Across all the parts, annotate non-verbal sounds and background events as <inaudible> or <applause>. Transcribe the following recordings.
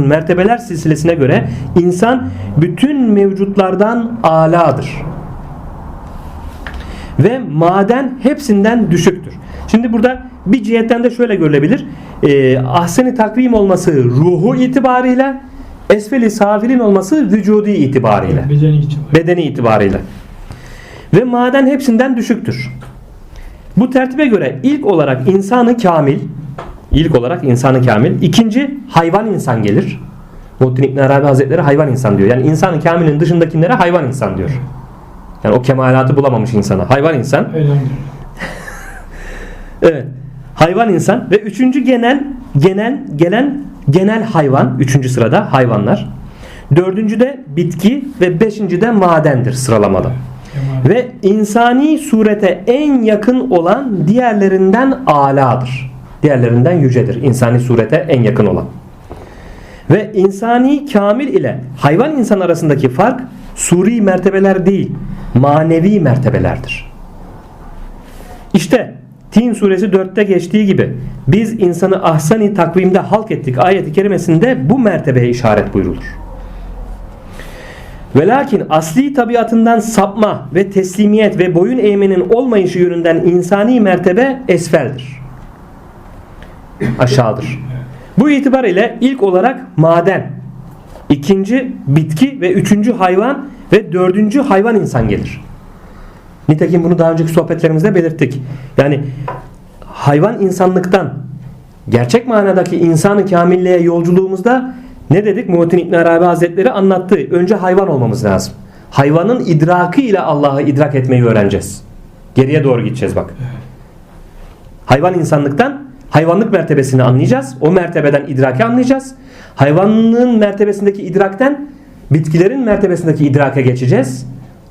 mertebeler silsilesine göre insan bütün mevcutlardan aladır. Ve maden hepsinden düşüktür. Şimdi burada bir cihetten de şöyle görülebilir. Ee, ahseni takvim olması ruhu itibariyle, esfeli safilin olması vücudi itibariyle, Bedeni itibariyle. bedeni itibariyle. Ve maden hepsinden düşüktür. Bu tertibe göre ilk olarak insanı kamil, ilk olarak insanı kamil, ikinci hayvan insan gelir. Muhittin İbn Arabi Hazretleri hayvan insan diyor. Yani insanı kamilin dışındakilere hayvan insan diyor. Yani o kemalatı bulamamış insana. Hayvan insan. <laughs> Evet. Hayvan insan ve üçüncü genel genel gelen genel hayvan üçüncü sırada hayvanlar. Dördüncü de bitki ve beşinci de madendir sıralamada. Ve insani surete en yakın olan diğerlerinden aladır. Diğerlerinden yücedir. İnsani surete en yakın olan. Ve insani kamil ile hayvan insan arasındaki fark suri mertebeler değil, manevi mertebelerdir. İşte Tin suresi 4'te geçtiği gibi biz insanı ahsani takvimde halk ettik ayeti kerimesinde bu mertebeye işaret buyrulur. Ve lakin asli tabiatından sapma ve teslimiyet ve boyun eğmenin olmayışı yönünden insani mertebe esfeldir. Aşağıdır. Bu itibar ile ilk olarak maden, ikinci bitki ve üçüncü hayvan ve dördüncü hayvan insan gelir. Nitekim bunu daha önceki sohbetlerimizde belirttik. Yani hayvan insanlıktan gerçek manadaki insanı kamilliğe yolculuğumuzda ne dedik? Muhittin İbn Arabi Hazretleri anlattı. Önce hayvan olmamız lazım. Hayvanın idrakı ile Allah'ı idrak etmeyi öğreneceğiz. Geriye doğru gideceğiz bak. Hayvan insanlıktan hayvanlık mertebesini anlayacağız. O mertebeden idraki anlayacağız. Hayvanlığın mertebesindeki idrakten bitkilerin mertebesindeki idraka geçeceğiz.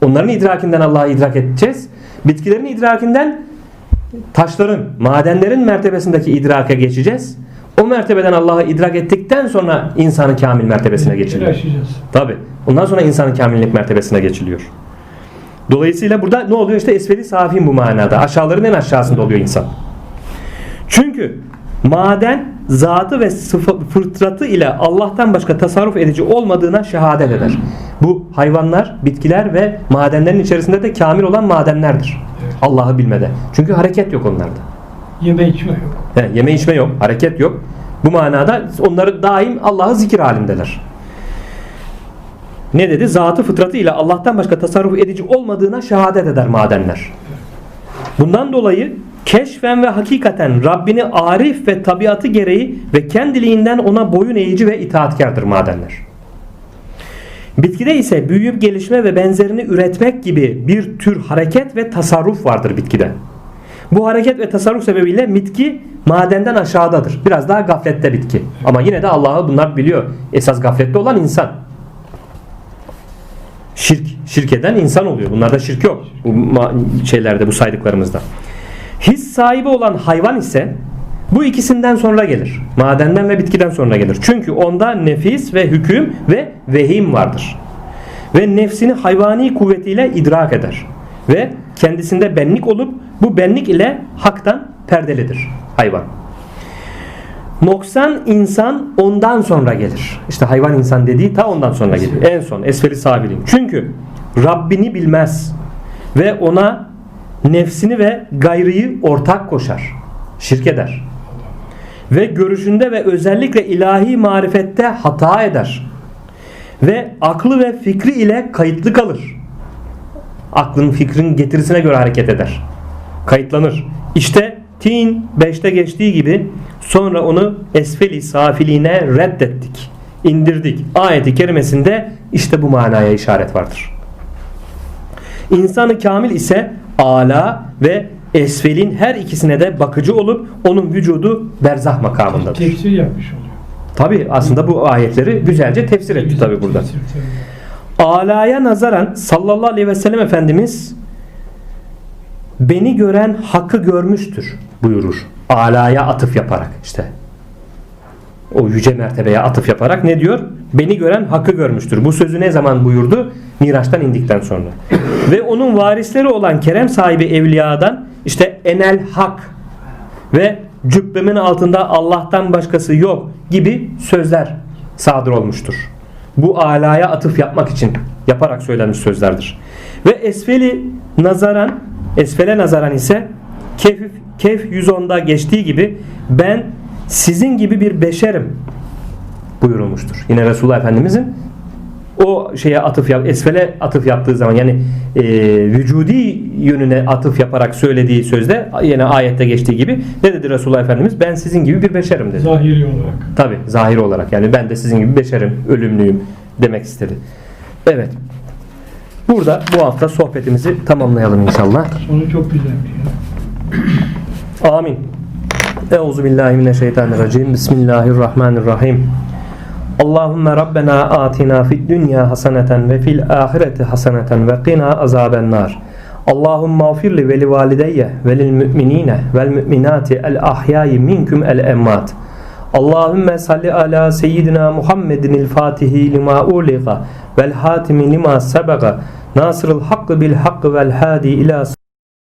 Onların idrakinden Allah'ı idrak edeceğiz. Bitkilerin idrakinden taşların, madenlerin mertebesindeki idraka geçeceğiz. O mertebeden Allah'ı idrak ettikten sonra insanın kamil mertebesine geçiliyor. Tabi. Ondan sonra insanın kamillik mertebesine geçiliyor. Dolayısıyla burada ne oluyor? İşte esfeli safin bu manada. Aşağıların en aşağısında oluyor insan. Çünkü maden zatı ve fıtratı ile Allah'tan başka tasarruf edici olmadığına şehadet eder. Bu hayvanlar, bitkiler ve madenlerin içerisinde de kamil olan madenlerdir. Evet. Allah'ı bilmede. Çünkü hareket yok onlarda. Yeme içme yok. He, yeme içme yok, hareket yok. Bu manada onları daim Allah'ı zikir halindeler. Ne dedi? Zatı fıtratı ile Allah'tan başka tasarruf edici olmadığına şehadet eder madenler. Bundan dolayı keşfen ve hakikaten Rabbini arif ve tabiatı gereği ve kendiliğinden ona boyun eğici ve itaatkardır madenler. Bitkide ise büyüyüp gelişme ve benzerini üretmek gibi bir tür hareket ve tasarruf vardır bitkide. Bu hareket ve tasarruf sebebiyle bitki madenden aşağıdadır. Biraz daha gaflette bitki. Ama yine de Allah'ı bunlar biliyor. Esas gaflette olan insan. Şirk, şirk eden insan oluyor. Bunlarda şirk yok. Bu şeylerde bu saydıklarımızda. His sahibi olan hayvan ise bu ikisinden sonra gelir. Madenden ve bitkiden sonra gelir. Çünkü onda nefis ve hüküm ve vehim vardır. Ve nefsini hayvani kuvvetiyle idrak eder. Ve kendisinde benlik olup bu benlik ile haktan perdelidir hayvan. Noksan insan ondan sonra gelir. İşte hayvan insan dediği ta ondan sonra gelir. En son esferi sabilin. Çünkü Rabbini bilmez ve ona nefsini ve gayrıyı ortak koşar. Şirk eder. Ve görüşünde ve özellikle ilahi marifette hata eder. Ve aklı ve fikri ile kayıtlı kalır. Aklın fikrin getirisine göre hareket eder. Kayıtlanır. İşte Tin 5'te geçtiği gibi sonra onu esfeli safiliğine reddettik. indirdik. Ayeti kerimesinde işte bu manaya işaret vardır. İnsanı kamil ise ala ve esfelin her ikisine de bakıcı olup onun vücudu berzah makamındadır. Tefsir yapmış oluyor. Tabi aslında bu ayetleri güzelce tefsir etti tabi burada. tefsir, tabii. Alaya nazaran sallallahu aleyhi ve sellem Efendimiz beni gören hakkı görmüştür buyurur. Alaya atıf yaparak işte. O yüce mertebeye atıf yaparak ne diyor? Beni gören hakkı görmüştür. Bu sözü ne zaman buyurdu? Miraç'tan indikten sonra. Ve onun varisleri olan kerem sahibi evliyadan işte enel hak ve cübbemin altında Allah'tan başkası yok gibi sözler sadır olmuştur. Bu alaya atıf yapmak için yaparak söylenmiş sözlerdir. Ve esfeli nazaran esfele nazaran ise Kehf, Kehf 110'da geçtiği gibi ben sizin gibi bir beşerim buyurulmuştur. Yine Resulullah Efendimizin o şeye atıf yap, esfele atıf yaptığı zaman yani e, vücudi yönüne atıf yaparak söylediği sözde yine ayette geçtiği gibi ne dedi Resulullah Efendimiz? Ben sizin gibi bir beşerim dedi. Zahiri olarak. Tabi zahir olarak yani ben de sizin gibi beşerim, ölümlüyüm demek istedi. Evet. Burada bu hafta sohbetimizi tamamlayalım inşallah. Sonu çok güzeldi ya. Amin. Euzu billahi mineşşeytanirracim. Bismillahirrahmanirrahim. Allahümme Rabbena atina fid dünya haseneten ve fil ahireti haseneten ve qina azaben nar. Allahümme afirli ve li valideyye ve lil müminine vel müminati el ahyayi minkum el emmat. Allahümme salli ala seyyidina Muhammedin el fatihi lima uliqa vel hatimi lima sebaga nasırıl hakkı bil hakkı vel hadi ila